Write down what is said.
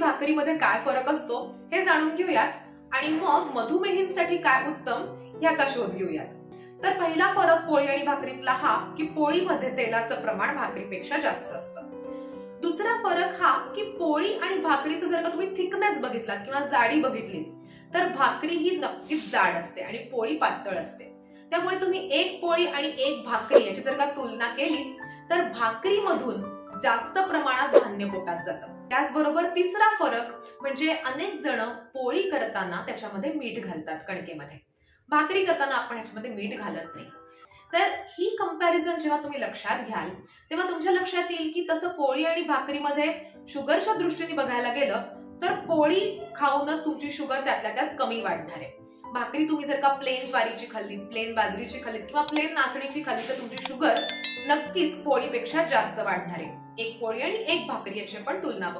भाकरीमध्ये काय फरक असतो हे जाणून घेऊयात. आणि मग मधुमेहींसाठी काय उत्तम याचा शोध घेऊयात. तर पहिला फरक पोळी आणि भाकरीतला हा की पोळीमध्ये तेलाचं प्रमाण भाकरीपेक्षा जास्त असतं. दुसरा फरक हा की पोळी आणि भाकरीचं जर का तुम्ही थिकनेस बघितलात किंवा जाडी बघितली तर भाकरी ही नक्कीच जाड असते आणि पोळी पातळ असते. त्यामुळे तुम्ही एक पोळी आणि एक भाकरी याची जर का तुलना केली तर भाकरीमधून जास्त प्रमाणात धान्य पोटात जातं. त्याचबरोबर तिसरा फरक म्हणजे अनेक जण पोळी करताना त्याच्यामध्ये मीठ घालतात कणकेमध्ये. भाकरी करताना आपण ह्याच्यामध्ये मीठ घालत नाही. तर ही कंपॅरिझन जेव्हा तुम्ही लक्षात घ्याल तेव्हा तुमच्या लक्षात येईल की तसं पोळी आणि भाकरीमध्ये शुगरच्या दृष्टीने बघायला गेलं तर पोळी खाऊनच तुमची शुगर त्यातल्या त्यात कमी वाढणार. आहे भाकरी तुम्ही जर का प्लेन ज्वारीची खाल्ली प्लेन बाजरीची खाल्लीत किंवा प्लेन नाचणीची खाल्ली तर तुमची शुगर नक्कीच पोळीपेक्षा जास्त वाढणार. आहे एक पोळी आणि एक भाकरी याची आपण तुलना बघू.